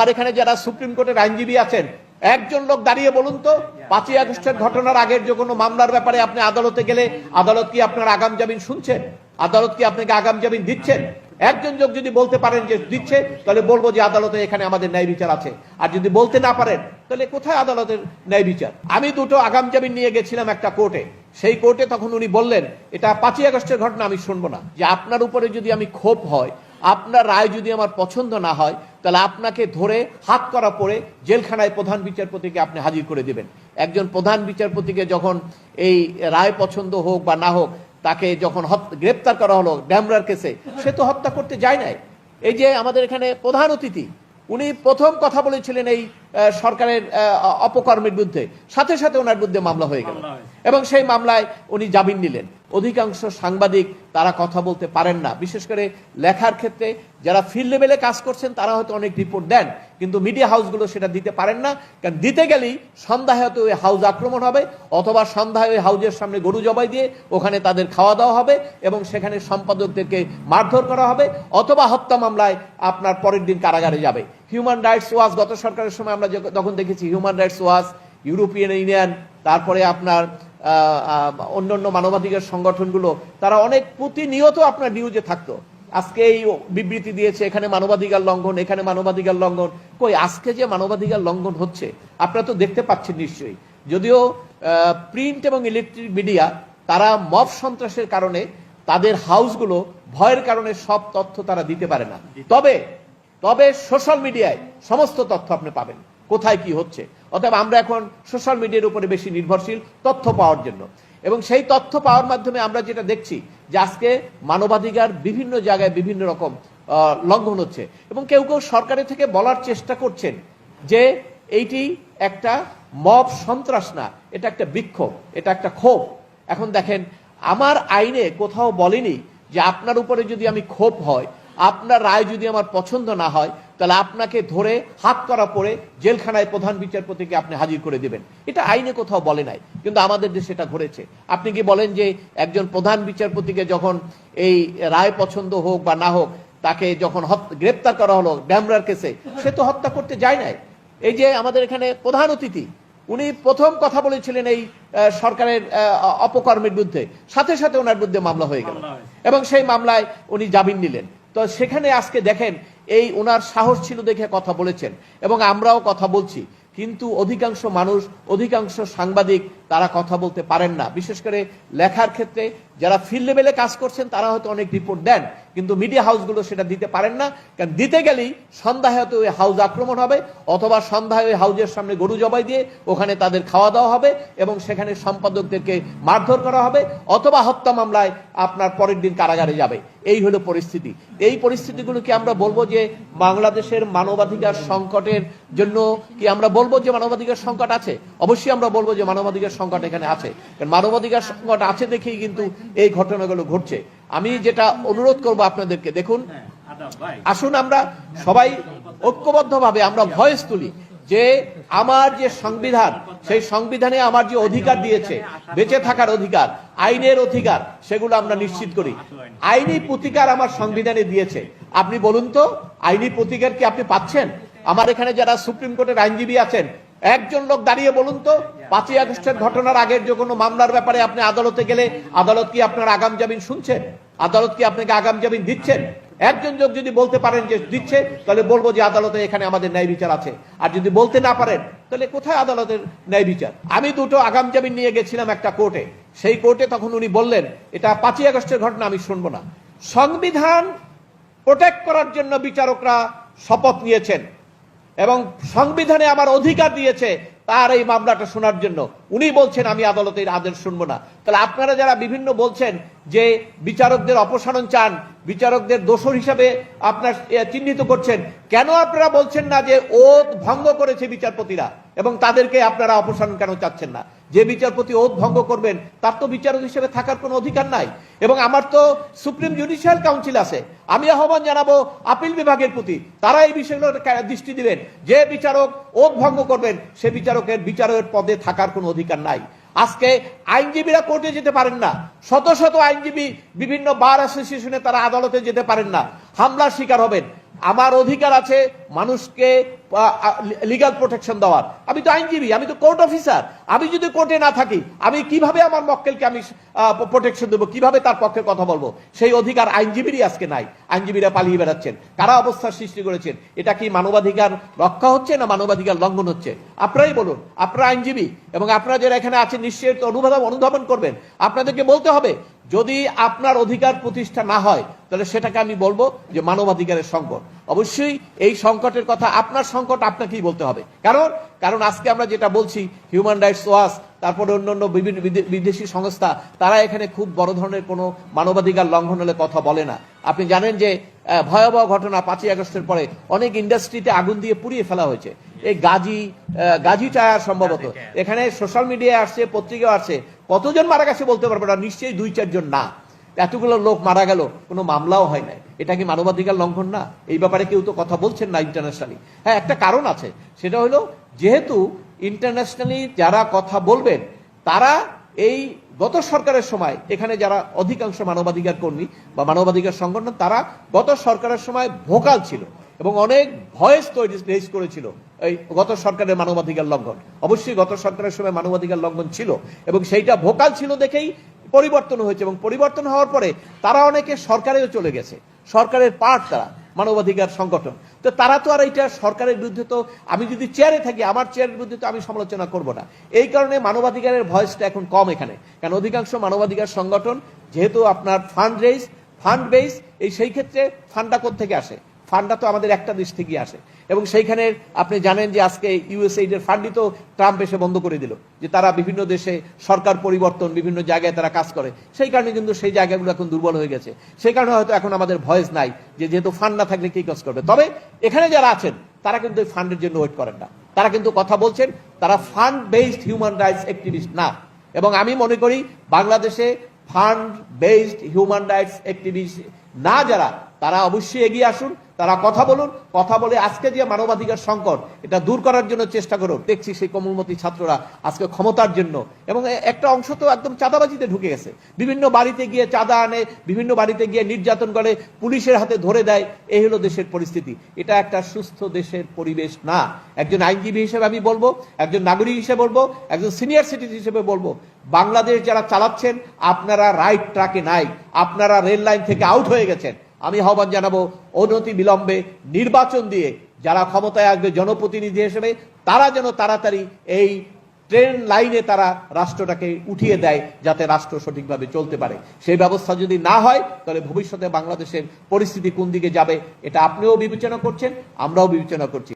আমার এখানে যারা সুপ্রিম কোর্টের আইনজীবী আছেন, একজন লোক দাঁড়িয়ে বলুন তো, পাঁচই আগস্টের ঘটনার আগের যে কোনো মামলার ব্যাপারে আপনি আদালতে গেলে আদালত কি আপনার আগাম জামিন শুনছেন? আদালত কি আপনাকে আগাম জামিন দিচ্ছেন? একজন লোক যদি বলতে পারেন যে দিচ্ছে, তাহলে বলব যে আদালতে এখানে আমাদের ন্যায় বিচার আছে। আর যদি বলতে না পারেন, তাহলে কোথায় আদালতের ন্যায় বিচার? আমি দুটো আগাম জামিন নিয়ে গেছিলাম একটা কোর্টে। সেই কোর্টে তখন উনি বললেন, এটা পাঁচই আগস্টের ঘটনা, আমি শুনব না। যে আপনার উপরে যদি আমি ক্ষোভ হয় আপনার রায় যদি আমার পছন্দ না হয়, তাহলে আপনাকে ধরে হাত করা পড়ে জেলখানায় প্রধান বিচারপতিকে আপনি হাজির করে দিবেন। একজন প্রধান বিচারপতিকে যখন এই রায় পছন্দ হোক বা না হোক, তাকে যখন গ্রেপ্তার করা হলো ড্যামরার কেসে, সে তো হত্যা করতে যায় নাই। এই যে আমাদের এখানে প্রধান অতিথি উনি প্রথম কথা বলেছিলেন এই সরকারের অপকর্মের বিরুদ্ধে। সাথে সাথে ওনার বিরুদ্ধে মামলা হয়ে গেল। এবং সেই মামলায় উনি জামিন নিলেন। অধিকাংশ সাংবাদিক তারা কথা বলতে পারেন না। বিশেষ করে লেখার ক্ষেত্রে যারা ফিল্ড লেভেলে কাজ করছেন তারা হয়তো অনেক রিপোর্ট দেন। কিন্তু মিডিয়া হাউসগুলো সেটা দিতে পারেন না। কারণ দিতে গেলেই সন্ধ্যায় হয়তো ওই হাউস আক্রমণ হবে অথবা সন্ধ্যায় ওই হাউজের সামনে গরু জবাই দিয়ে ওখানে তাদের খাওয়া দাওয়া হবে এবং সেখানে সম্পাদকদেরকে মারধর করা হবে অথবা হত্যা মামলায় আপনার পরের দিন কারাগারে যাবে। হিউম্যান রাইটস ওয়াচ গত সরকারের সময় আমরা যখন দেখেছি human rights watch European union তারপরে আপনার আহ, অন্যান্য মানবাধিকার সংগঠনগুলো তারা অনেক প্রতিনিয়ত আপনার নিউজে থাকতো। আজকে এই বিবৃতি দিয়েছে, এখানে মানবাধিকার লঙ্ঘন, এখানে মানবাধিকার লঙ্ঘন। কই, আজকে যে মানবাধিকার লঙ্ঘন হচ্ছে, আপনারা তো দেখতে পাচ্ছেন নিশ্চয়ই। যদিও প্রিন্ট এবং ইলেকট্রিক মিডিয়া, তারা মব সন্ত্রাসের কারণে তাদের হাউসগুলো ভয়ের কারণে সব তথ্য তারা দিতে পারে না। তবে তবে সোশ্যাল মিডিয়ায় সমস্ত তথ্য আপনি পাবেন। কোথায় কি হচ্ছে? অতএব আমরা এখন সোশ্যাল মিডিয়ার উপরে বেশি নির্ভরশীল তথ্য পাওয়ার জন্য। এবং সেই তথ্য পাওয়ার মাধ্যমে আমরা যেটা দেখছি যে আজকে মানবাধিকার বিভিন্ন জায়গায় বিভিন্ন রকম লঙ্ঘন হচ্ছে। এবং কেউ কেউ সরকারের থেকে বলার চেষ্টা করছেন যে এইটি একটা মব সন্ত্রাস না, এটা একটা বিক্ষোভ, এটা একটা ক্ষোভ। এখন দেখেন, আমার আইনে কোথাও বলেনি যে আপনার উপরে যদি আমি ক্ষোভ হয়, আপনার রায় যদি আমার পছন্দ না হয় তাহলে আপনাকে ধরে হাত করা পড়ে জেলখানায় প্রধান বিচারপতিকে আপনি হাজির করে দিবেন। এটা আইনে কোথাও বলে নাই কিন্তু আমাদের দেশে এটা ঘটেছে। আপনি কি বলেন যে একজন প্রধান বিচারপতিকে যখন এই রায় পছন্দ হোক বা না হোক তাকে যখন গ্রেপ্তার করা হলো ড্যামরার কেসে সে তো হত্যা করতে যায় নাই। এই যে আমাদের এখানে প্রধান অতিথি উনি প্রথম কথা বলেছিলেন এই সরকারের অপকর্মের বিরুদ্ধে। সাথে সাথে ওনার বিরুদ্ধে মামলা হয়ে গেল। এবং সেই মামলায় উনি জামিন নিলেন। তো সেখানে আজকে দেখেন এই ওনার সাহস ছিল দেখে কথা বলেছেন। এবং আমরাও কথা বলছি। কিন্তু অধিকাংশ মানুষ, অধিকাংশ সাংবাদিক তারা কথা বলতে পারেন না। বিশেষ করে লেখার ক্ষেত্রে যারা ফিল্ড লেভেলে কাজ করছেন, তারা হয়তো অনেক রিপোর্ট দেন, কিন্তু মিডিয়া হাউসগুলো সেটা দিতে পারেন না, কারণ দিতে গেলেই সন্ধ্যায় হয়তো ওই হাউস আক্রমণ হবে, অথবা সন্ধ্যায় ওই হাউজের সামনে গরু জবাই দিয়ে ওখানে তাদের খাওয়া দাওয়া হবে এবং সেখানে সম্পাদকদেরকে মারধর করা হবে, অথবা হত্যা মামলায় আপনার পরের দিন কারাগারে যাবে। এই হলো পরিস্থিতি। এই পরিস্থিতিগুলো কি আমরা বলব যে বাংলাদেশের মানবাধিকার সংকটের জন্য কি আমরা বলব যে মানবাধিকার সংকট আছে? অবশ্যই আমরা বলব যে মানবাধিকার সংকট এখানে আছে। কারণ মানবাধিকার সংকট আছে দেখেই কিন্তু এই ঘটনাগুলো ঘটছে। আমি যেটা অনুরোধ করব আপনাদেরকে, দেখুন, আসুন আমরা সবাই ঐক্যবদ্ধভাবে আমরা ভয়েস তুলি যে আমার যে সংবিধান, সেই সংবিধানে আমার যে অধিকার দিয়েছে, বেঁচে থাকার অধিকার, আইনের অধিকার, সেগুলো আমরা নিশ্চিত করি। আইনি প্রতিকার আমার সংবিধানে দিয়েছে। আপনি বলুন তো, আইনি প্রতিকার কি আপনি পাচ্ছেন? আমার এখানে যারা সুপ্রিম কোর্টের আইনজীবী আছেন একজন লোক দাঁড়িয়ে বলুন তো, পাঁচই আগস্টের ঘটনার আগের যে কোনো মামলার ব্যাপারে আপনি আদালতে গেলে আদালত কি আপনার আগাম জামিন শুনছেন? আদালত কি আপনাকে আগাম জামিন দিচ্ছেন? একজন লোক যদি বলতে পারেন যে দিচ্ছে, তাহলে বলব যে আদালতে এখানে আমাদের ন্যায় বিচার আছে। আর যদি বলতে না পারেন, তাহলে কোথায় আদালতের ন্যায় বিচার? আমি দুটো আগাম জামিন নিয়ে গেছিলাম একটা কোর্টে। সেই কোর্টে তখন উনি বললেন, এটা পাঁচই আগস্টের ঘটনা, আমি শুনব না। সংবিধান প্রোটেক্ট করার জন্য বিচারকরা শপথ নিয়েছেন। এবং সংবিধানে আমার অধিকার দিয়েছে, তার এই মামলাটা শোনার জন্য। উনি বলছেন, আমি আদালতের আদেশ শুনব না। তাহলে আপনারা যারা বিভিন্ন বলছেন যে বিচারকদের অপসারণ চান, বিচারকদের দোষর হিসাবে আপনার চিহ্নিত করছেন, কেন আপনারা বলছেন না যে ও ভঙ্গ করেছে বিচারপতিরা এবং তাদেরকে আপনারা অপসারণ কেন চাচ্ছেন না? যে বিচারপতি ওত ভঙ্গ করবেন, তার তো বিচারক হিসেবে থাকার কোনো অধিকার নাই। এবং আমার তো সুপ্রিম জুডিশিয়াল কাউন্সিল আছে। আমি আহ্বান জানাব আপিল বিভাগের প্রতি, তারা এই বিষয়গুলো দৃষ্টি দিবেন। যে বিচারক ওত ভঙ্গ করবেন, সে বিচারকের বিচারকের পদে থাকার কোনো অধিকার নাই। আজকে আইনজীবীরা কোর্টে যেতে পারেন না। শত শত আইনজীবী বিভিন্ন বার অ্যাসোসিয়েশনে তারা আদালতে যেতে পারেন না। হামলার শিকার হবেন। আমার অধিকার আছে মানুষকে লিগাল প্রোটেকশন দেওয়ার। আমি তো আইনজীবী, আমি তো কোর্ট অফিসার আমি যদি কোর্টে না থাকি, আমি কীভাবে আমার মক্কেলকে আমি প্রোটেকশন দেবো? কীভাবে তার পক্ষে কথা বলব? সেই অধিকার আইনজীবীরই আজকে নাই। আইনজীবীরা পালিয়ে বেড়াচ্ছেন। কারা অবস্থার সৃষ্টি করেছেন? এটা কি মানবাধিকার রক্ষা হচ্ছে না মানবাধিকার লঙ্ঘন হচ্ছে? আপনারাই বলুন। আপনারা আইনজীবী এবং আপনারা যারা এখানে আছেন, নিশ্চয়ই অনুধাবন অনুধাবন করবেন। আপনাদেরকে বলতে হবে যদি আপনার অধিকার প্রতিষ্ঠা না হয়, তাহলে সেটাকে আমি বলব যে মানবাধিকারের সংকট। অবশ্যই এই সংকটের কথা, আপনার সংকট আপনাকেই বলতে হবে। কারণ কারণ আজকে আমরা যেটা বলছি হিউম্যান রাইটস ওয়াচ তারপরে অন্যান্য বিভিন্ন বিদেশি সংস্থা, তারা এখানে খুব বড় ধরনের কোনো মানবাধিকার লঙ্ঘন হলে কথা বলে না। আপনি জানেন যে ভয়াবহ ঘটনা পাঁচই আগস্টের পরে অনেক ইন্ডাস্ট্রিতে আগুন দিয়ে পুড়িয়ে ফেলা হয়েছে। এই গাজী গাজী টায়ার সম্ভবত। এখানে সোশ্যাল মিডিয়ায় আসছে পত্রিকায় আসছে। কতজন মারা গেছে বলতে পারব না নিশ্চয়ই দুই চারজন না। এতগুলো লোক মারা গেল কোনো মামলাও হয় নাই। এটা কি মানবাধিকার লঙ্ঘন না? এই ব্যাপারে কেউ তো কথা বলছেন না ইন্টারন্যাশনালি হ্যাঁ একটা কারণ আছে। সেটা হলো যেহেতু ইন্টারন্যাশনালি যারা কথা বলবেন তারা এই গত সরকারের সময় এখানে যারা অধিকাংশ মানবাধিকার কর্মী বা মানবাধিকার সংগঠন, তারা গত সরকারের সময় ভোকাল ছিল এবং অনেক ভয়েস তৈরি রেজ করেছিল এই গত সরকারের মানবাধিকার লঙ্ঘন। অবশ্যই গত সরকারের সময় মানবাধিকার লঙ্ঘন ছিল এবং সেইটা ভোকাল ছিল দেখেই পরিবর্তন হয়েছে এবং পরিবর্তন হওয়ার পরে তারা অনেকে সরকারেও চলে গেছে। সরকারের পার্ট তারা মানবাধিকার সংগঠন। তো তারা তো আর এইটা সরকারের বিরুদ্ধে তো আমি যদি চেয়ারে থাকি, আমার চেয়ারের বিরুদ্ধে তো আমি সমালোচনা করব না। এই কারণে মানবাধিকারের ভয়েসটা এখন কম এখানে। কারণ অধিকাংশ মানবাধিকার সংগঠন, যেহেতু আপনার ফান্ড রেজ ফান্ড বেস এই সেই ক্ষেত্রে ফান্ডটা থেকে আসে? ফান্ডটা তো আমাদের একটা দেশ থেকে আসে। এবং সেইখানে আপনি জানেন যে আজকে ইউএসএইড এর ফান্ডই তো ট্রাম্প এসে বন্ধ করে দিল, যে তারা বিভিন্ন দেশে সরকার পরিবর্তন, বিভিন্ন জায়গায় তারা কাজ করে। সেই কারণে কিন্তু সেই জায়গাগুলো এখন দুর্বল হয়ে গেছে। সেই কারণে হয়তো এখন আমাদের ভয়েস নাই, যে যেহেতু ফান্ড না থাকলে কি কাজ করবে। তবে এখানে যারা আছেন, তারা কিন্তু এই ফান্ডের জন্য ওয়েট করেন না। তারা কিন্তু কথা বলছেন, তারা fund based human rights activist না। এবং আমি মনে করি, বাংলাদেশে fund based human rights activist না যারা তারা অবশ্যই এগিয়ে আসুন, তারা কথা বলুন, কথা বলে আজকে যে মানবাধিকার সংকট, এটা দূর করার জন্য চেষ্টা করুন। দেখছি সেই কমলমতি ছাত্ররা আজকে ক্ষমতার জন্য। এবং একটা অংশ তো একদম চাঁদাবাজিতে ঢুকে গেছে। বিভিন্ন বাড়িতে গিয়ে চাঁদা আনে, বিভিন্ন বাড়িতে গিয়ে নির্যাতন করে, পুলিশের হাতে ধরে দেয়। এই হলো দেশের পরিস্থিতি। এটা একটা সুস্থ দেশের পরিবেশ না। একজন আইনজীবী হিসেবে আমি বলব, একজন নাগরিক হিসেবে বলব, একজন সিনিয়র সিটিজেন হিসেবে বলব, বাংলাদেশ যারা চালাচ্ছেন, আপনারা রাইট ট্রাকে নাই। আপনারা রেল লাইন থেকে আউট হয়ে গেছেন। আমি আহ্বান জানাব অনতি বিলম্বে নির্বাচন দিয়ে যারা ক্ষমতায় আসবে জনপ্রতিনিধি হিসেবে, তারা যেন তাড়াতাড়ি এই ট্রেন লাইনে তারা রাষ্ট্রটাকে উঠিয়ে দেয় যাতে রাষ্ট্র সঠিকভাবে চলতে পারে। সেই ব্যবস্থা যদি না হয়, তাহলে ভবিষ্যতে বাংলাদেশের পরিস্থিতি কোন দিকে যাবে, এটা আপনিও বিবেচনা করছেন, আমরাও বিবেচনা করছি।